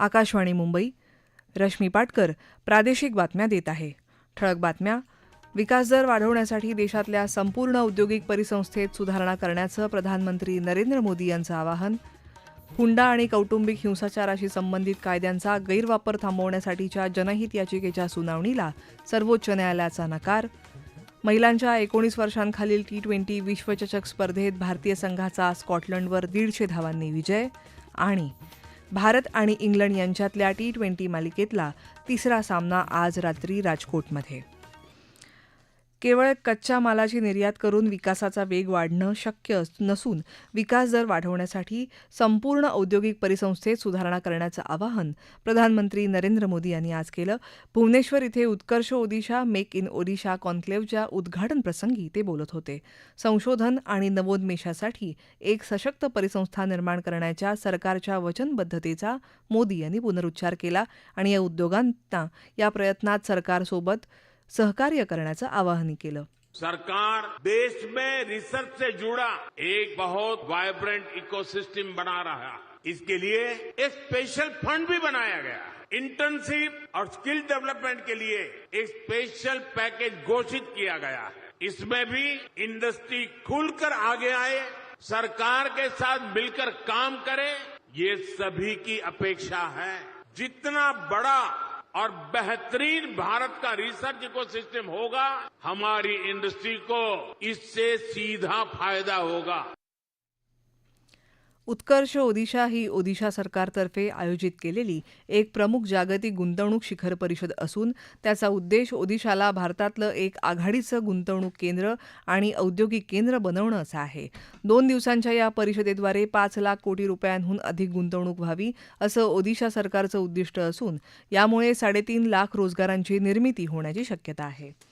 आकाशवाणी मुंबई रश्मी पाटकर प्रादेशिक बातम्या देत आहे. ठळक बातम्या विकासदर वाढवण्यासाठी देशातल्या संपूर्ण औद्योगिक परिसंस्थेत सुधारणा करण्याचं प्रधानमंत्री नरेंद्र मोदी यांचं आवाहन हुंडा आणि कौटुंबिक हिंसाचाराशी संबंधित कायद्यांचा गैरवापर थांबवण्यासाठीच्या जनहित याचिकेच्या सुनावणीला सर्वोच्च न्यायालयाचा नकार महिलांच्या एकोणीस वर्षांखालील टी ट्वेंटी विश्वचषक स्पर्धेत भारतीय संघाचा स्कॉटलंडवर दीडशे धावांनी विजय आणि भारत आणि इंग्लंड यांच्यातल्या टी ट्वेंटी मालिकेतला तिसरा सामना आज रात्री राजकोटमध्ये. केवळ कच्च्या मालाची निर्यात करून विकासाचा वेग वाढणं शक्य नसून विकास दर वाढवण्यासाठी संपूर्ण औद्योगिक परिसंस्थेत सुधारणा करण्याचं आवाहन प्रधानमंत्री नरेंद्र मोदी यांनी आज केलं. भुवनेश्वर इथे उत्कर्ष ओदिशा मेक इन ओडिशा कॉन्क्लेव्हच्या उद्घाटन प्रसंगी ते बोलत होते. संशोधन आणि नवोन्मेषासाठी एक सशक्त परिसंस्था निर्माण करण्याच्या सरकारच्या वचनबद्धतेचा मोदी यांनी पुनरुच्चार केला आणि या उद्योगांना या प्रयत्नात सरकारसोबत सहकार्य करण्याचं आवाहन केलं. सरकार देश में रिसर्च से जुड़ा एक बहुत वाइब्रेंट इकोसिस्टम बना रहा है। इसके लिए एक स्पेशल फंड भी बनाया गया इंटर्नशिप और स्किल डेवलपमेंट के लिए एक स्पेशल पैकेज घोषित किया गया है। इसमें भी इंडस्ट्री खुलकर आगे आए, सरकार के साथ मिलकर काम करे, ये सभी की अपेक्षा है। जितना बड़ा और बेहतरीन भारत का रिसर्च इकोसिस्टम होगा हमारी इंडस्ट्री को इससे सीधा फायदा होगा। उत्कर्ष ओदिशा ही ओदिशा सरकारतर्फे आयोजित केलेली एक प्रमुख जागतिक गुंतवणूक शिखर परिषद असून त्याचा उद्देश ओदिशाला भारतातलं एक आघाडीचं गुंतवणूक केंद्र आणि औद्योगिक केंद्र बनवणं असा आहे. दोन दिवसांच्या या परिषदेद्वारे पाच लाख कोटी रुपयांहून अधिक गुंतवणूक व्हावी असं ओदिशा सरकारचं उद्दिष्ट असून यामुळे साडेतीन लाख रोजगारांची निर्मिती होण्याची शक्यता आहे.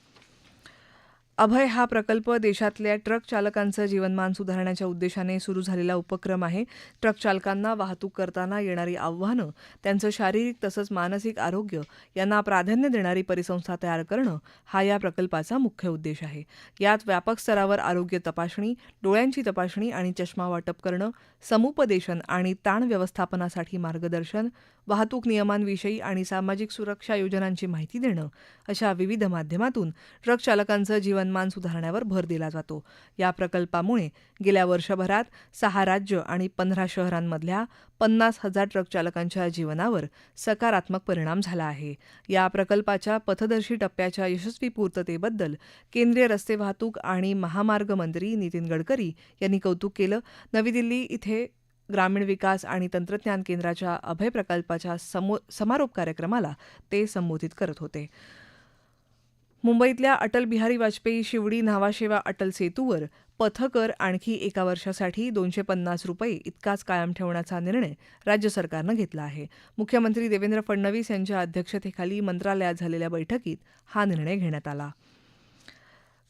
अभय हा प्रकल्प देशातल्या ट्रक चालकांचं जीवनमान सुधारण्याच्या उद्देशाने सुरू झालेला उपक्रम आहे. ट्रक चालकांना वाहतूक करताना येणारी आव्हानं त्यांचं शारीरिक तसंच मानसिक आरोग्य यांना प्राधान्य देणारी परिसंस्था तयार करणं हा या प्रकल्पाचा मुख्य उद्देश आहे. यात व्यापक स्तरावर आरोग्य तपासणी डोळ्यांची तपासणी आणि चष्मा वाटप करणं समुपदेशन आणि ताण व्यवस्थापनासाठी मार्गदर्शन वाहतूक नियमांविषयी आणि सामाजिक सुरक्षा योजनांची माहिती देणं अशा विविध माध्यमातून ट्रक चालकांचं जीवनमान सुधारण्यावर भर दिला जातो. या प्रकल्पामुळे गेल्या वर्षभरात सहा राज्य आणि पंधरा शहरांमधल्या पन्नास हजार ट्रक चालकांच्या जीवनावर सकारात्मक परिणाम झाला आहे. या प्रकल्पाच्या पथदर्शी टप्प्याच्या यशस्वी पूर्ततेबद्दल केंद्रीय रस्ते वाहतूक आणि महामार्ग मंत्री नितीन गडकरी यांनी कौतुक केलं. नवी दिल्ली इथे ग्रामीण विकास आणि तंत्रज्ञान केंद्राच्या अभय प्रकल्पाच्या समो समारोप कार्यक्रमाला ते संबोधित करत होते. मुंबईतल्या अटल बिहारी वाजपेयी शिवडी न्हावाशेवा अटल सेतूवर पथकर आणखी एका वर्षासाठी दोनशे पन्नास रुपये इतकाच कायम ठेवण्याचा निर्णय राज्य सरकारनं घेतला आहे. मुख्यमंत्री देवेंद्र फडणवीस यांच्या अध्यक्षतेखाली मंत्रालयात झालेल्या बैठकीत हा निर्णय घेण्यात आला.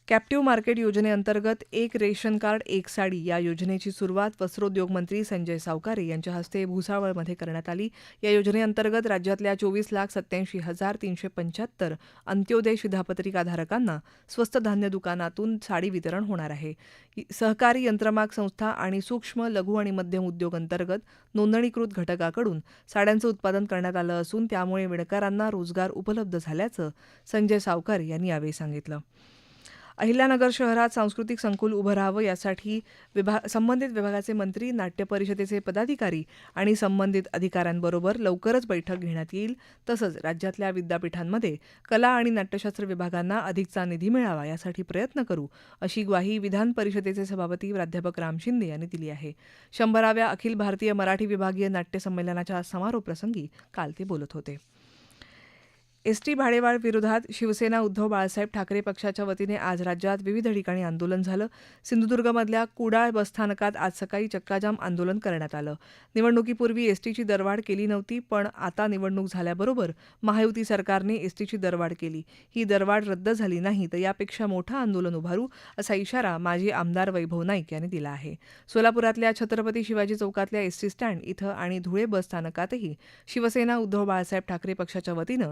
कॅप्टिव्ह मार्केट योजनेअंतर्गत एक रेशन कार्ड एक साडी या योजनेची सुरुवात वस्त्रोद्योग मंत्री संजय सावकारे यांच्या हस्ते भुसावळमध्ये करण्यात आली. या योजनेअंतर्गत राज्यातल्या चोवीस लाख सत्याऐंशी हजार तीनशे पंच्याहत्तर अंत्योदय शिधापत्रिकाधारकांना स्वस्त धान्य दुकानातून साडी वितरण होणार आहे. सहकारी यंत्रमाग संस्था आणि सूक्ष्म लघु आणि मध्यम उद्योग अंतर्गत नोंदणीकृत घटकाकडून साड्यांचं उत्पादन करण्यात आलं असून त्यामुळे विणकरांना रोजगार उपलब्ध झाल्याचं संजय सावकारे यांनी यावेळी सांगितलं. अहिल्यानगर शहरात सांस्कृतिक संकुल उभं राहावं यासाठी विभाग संबंधित विभागाचे मंत्री नाट्य परिषदेचे पदाधिकारी आणि संबंधित अधिकाऱ्यांबरोबर लवकरच बैठक घेण्यात येईल. तसंच राज्यातल्या विद्यापीठांमध्ये कला आणि नाट्यशास्त्र विभागांना अधिकचा निधी मिळावा यासाठी प्रयत्न करू अशी ग्वाही विधान परिषदेचे सभापती प्राध्यापक राम शिंदे यांनी दिली आहे. शंभराव्या अखिल भारतीय मराठी विभागीय नाट्य संमेलनाच्या समारोप प्रसंगी काल ते बोलत होते. एसटी भाडेवाढ विरोधात शिवसेना उद्धव बाळासाहेब ठाकरे पक्षाच्या वतीने आज राज्यात विविध ठिकाणी आंदोलन झालं. सिंधुदुर्गमधल्या कुडाळ बसस्थानकात आज सकाळी चक्काजाम आंदोलन करण्यात आलं. निवडणुकीपूर्वी एसटीची दरवाढ केली नव्हती पण आता निवडणूक झाल्याबरोबर महायुती सरकारने एसटीची दरवाढ केली. ही दरवाढ रद्द झाली नाही तर यापेक्षा मोठं आंदोलन उभारू असा इशारा माजी आमदार वैभव नाईक यांनी दिला आहे. सोलापुरातल्या छत्रपती शिवाजी चौकातल्या एसटी स्टँड इथं आणि धुळे बसस्थानकातही शिवसेना उद्धव बाळासाहेब ठाकरे पक्षाच्या वतीनं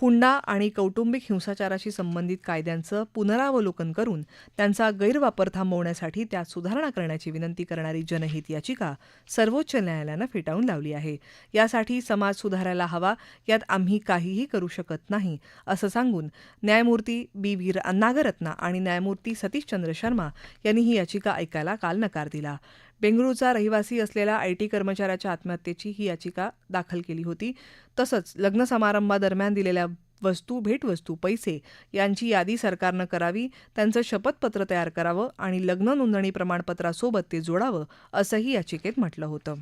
हुंडा आणि कौटुंबिक हिंसाचाराशी संबंधित कायद्यांचं पुनरावलोकन करून त्यांचा गैरवापर थांबवण्यासाठी त्यात सुधारणा करण्याची विनंती करणारी जनहित याचिका सर्वोच्च न्यायालयानं फेटाळून लावली आहे. यासाठी समाज सुधारायला हवा यात आम्ही काहीही करू शकत नाही असं सांगून न्यायमूर्ती बी. व्ही. नागरत्ना आणि न्यायमूर्ती सतीशचंद्र शर्मा यांनी ही याचिका ऐकायला काल नकार दिला. बेंगळुरूचा रहिवासी असलेल्या आयटी कर्मचाऱ्याच्या आत्महत्येची ही याचिका दाखल केली होती. तसंच लग्न समारंभादरम्यान दिलेल्या वस्तू भेटवस्तू पैसे यांची यादी सरकारनं करावी त्यांचं शपथपत्र तयार करावं आणि लग्न नोंदणी प्रमाणपत्रासोबत ते जोडावं असंही याचिकेत म्हटलं होतं.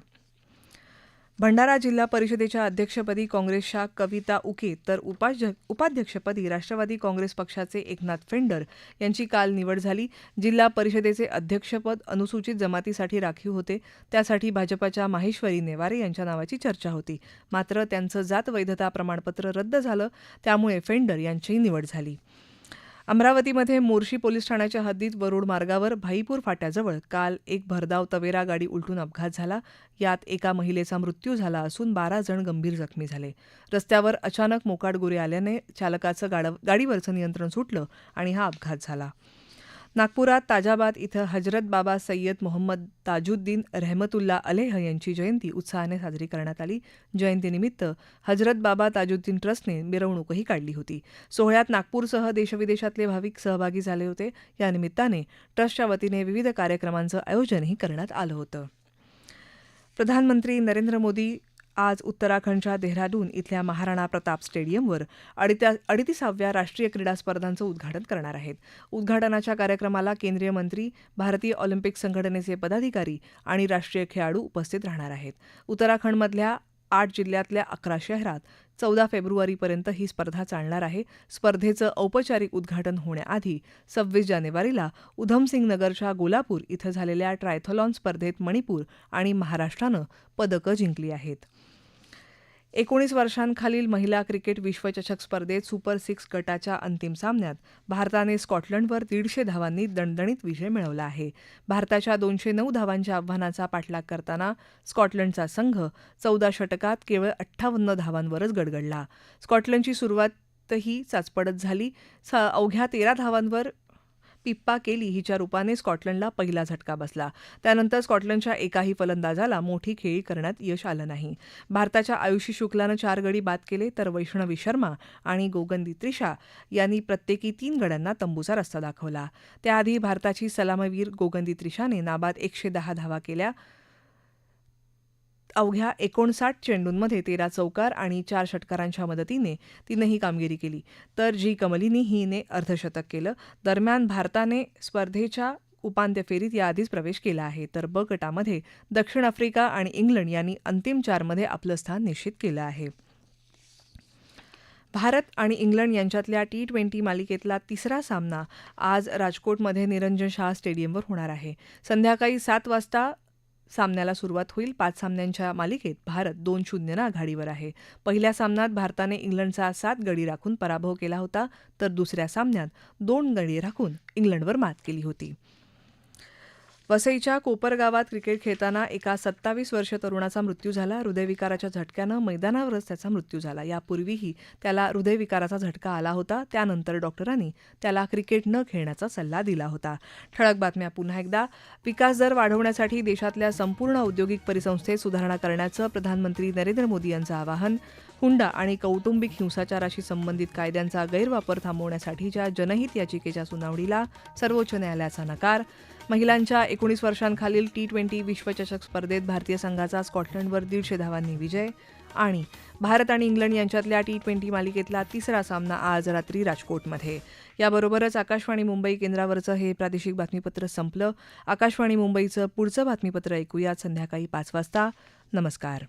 भंडारा जिल्हा परिषदेच्या अध्यक्षपदी काँग्रेसच्या कविता उके तर उपाध्य उपाध्यक्षपदी राष्ट्रवादी काँग्रेस पक्षाचे एकनाथ फेंडर यांची काल निवड झाली. जिल्हा परिषदेचे अध्यक्षपद अनुसूचित जमातीसाठी राखीव होते. त्यासाठी भाजपाच्या माहेश्वरी नेवारे यांच्या नावाची चर्चा होती. मात्र त्यांचं जात वैधता प्रमाणपत्र रद्द झालं. त्यामुळे फेंडर यांचीही निवड झाली. अमरावतीमध्ये मोर्शी पोलीस ठाण्याच्या हद्दीत वरुड मार्गावर भाईपूर फाट्याजवळ काल एक भरधाव तवेरा गाडी उलटून अपघात झाला. यात एका महिलेचा मृत्यू झाला असून बारा जण गंभीर जखमी झाले. रस्त्यावर अचानक मोकाट गोरे आल्याने चालकाचं गाडीवरचं नियंत्रण सुटलं आणि हा अपघात झाला. नागपुरात ताजाबाद इथं हजरत बाबा सय्यद मोहम्मद ताजुद्दीन रहमतुल्ला अलेह यांची जयंती उत्साहाने साजरी करण्यात आली. जयंतीनिमित्त हजरत बाबा ताजुद्दीन ट्रस्टने मिरवणूकही काढली होती. सोहळ्यात नागपूरसह देशविदेशातले भाविक सहभागी झाले होते. या निमित्ताने ट्रस्टच्या वतीने विविध कार्यक्रमांचं आयोजनही करण्यात आलं होतं. प्रधानमंत्री नरेंद्र मोदी आज उत्तराखंडच्या देहरादून इथल्या महाराणा प्रताप स्टेडियमवर अडीत्या अडतीसाव्या राष्ट्रीय क्रीडा स्पर्धांचं उद्घाटन करणार आहेत. उद्घाटनाच्या कार्यक्रमाला केंद्रीय मंत्री भारतीय ऑलिम्पिक संघटनेचे पदाधिकारी आणि राष्ट्रीय खेळाडू उपस्थित राहणार आहेत. उत्तराखंडमधल्या आठ जिल्ह्यातल्या अकरा शहरात चौदा फेब्रुवारीपर्यंत ही स्पर्धा चालणार आहे. स्पर्धेचं औपचारिक उद्घाटन होण्याआधी सव्वीस जानेवारीला उधमसिंग नगरच्या गोलापूर इथं झालेल्या ट्रायथॉलॉन स्पर्धेत मणिपूर आणि महाराष्ट्रानं पदकं जिंकली आहेत. एकोणीस वर्षांखालील महिला क्रिकेट विश्वचषक स्पर्धेत सुपर सिक्स गटाच्या अंतिम सामन्यात भारताने स्कॉटलंडवर दीडशे धावांनी दणदणीत विजय मिळवला आहे. भारताच्या दोनशे नऊ धावांच्या आव्हानाचा पाठलाग करताना स्कॉटलंडचा संघ चौदा षटकात केवळ अठ्ठावन्न धावांवरच गडगडला. स्कॉटलंडची सुरुवातही चाचपडत झाली. अवघ्या तेरा धावांवर पिप्पा केली हिच्या रूपाने स्कॉटलंडला पहिला झटका बसला. त्यानंतर स्कॉटलंडच्या एकाही फलंदाजाला मोठी खेळी करण्यात यश आलं नाही. भारताच्या आयुषी शुक्लानं चार गडी बाद केले तर वैष्णवी शर्मा आणि गोगंदी त्रिशा यांनी प्रत्येकी तीन गड्यांना तंबूचा रस्ता दाखवला. त्याआधी भारताची सलामवीर गोगंदी त्रिशाने नाबाद एकशे दहा धावा केल्या. अवघ्या एकोणसाठ चेंडूंमध्ये तेरा चौकार आणि चार षटकारांच्या मदतीने तिने ही कामगिरी केली. तर जी कमलिनी हिने अर्धशतक केलं. दरम्यान भारताने स्पर्धेच्या उपांत्य फेरीत याआधीच प्रवेश केला आहे. तर ब गटामध्ये दक्षिण आफ्रिका आणि इंग्लंड यांनी अंतिम चारमध्ये आपलं स्थान निश्चित केलं आहे. भारत आणि इंग्लंड यांच्यातल्या टी ट्वेंटी मालिकेतला तिसरा सामना आज राजकोटमध्ये निरंजन शाह स्टेडियमवर होणार आहे. संध्याकाळी सात वाजता सामन्याला सुरुवात होईल पाच सामन्यांच्या मालिकेत. भारत दोन शून्यनं आघाडीवर आहे. पहिल्या सामन्यात भारताने इंग्लंडचा सात गडी राखून पराभव केला होता तर दुसऱ्या सामन्यात दोन गडी राखून इंग्लंडवर मात केली होती. वसईच्या कोपर गावात क्रिकेट खेळताना एका सत्तावीस वर्ष तरुणाचा मृत्यू झाला. हृदयविकाराच्या झटक्यानं मैदानावरच त्याचा मृत्यू झाला. यापूर्वीही त्याला हृदयविकाराचा झटका आला होता. त्यानंतर डॉक्टरांनी त्याला क्रिकेट न खेळण्याचा सल्ला दिला होता. ठळक बातम्या पुन्हा एकदा. विकास दर वाढवण्यासाठी देशातल्या संपूर्ण औद्योगिक परिसंस्थेत सुधारणा करण्याचं प्रधानमंत्री नरेंद्र मोदी यांचं आवाहन. हुंडा आणि कौटुंबिक हिंसाचाराशी संबंधित कायद्यांचा गैरवापर थांबवण्यासाठीच्या जनहित याचिकेच्या सुनावणीला सर्वोच्च न्यायालयाचा नकार. महिलांच्या एकोणीस वर्षांखालील टी ट्वेंटी विश्वचषक स्पर्धेत भारतीय संघाचा स्कॉटलंडवर दीडशे धावांनी विजय आणि भारत आणि इंग्लंड यांच्यातल्या टी ट्वेंटी मालिकेतला तिसरा सामना आज रात्री राजकोटमध्ये. याबरोबरच आकाशवाणी मुंबई केंद्रावरचं हे प्रादेशिक बातमीपत्र संपलं. आकाशवाणी मुंबईचं पुढचं बातमीपत्र ऐकूयात संध्याकाळी पाच वाजता. नमस्कार.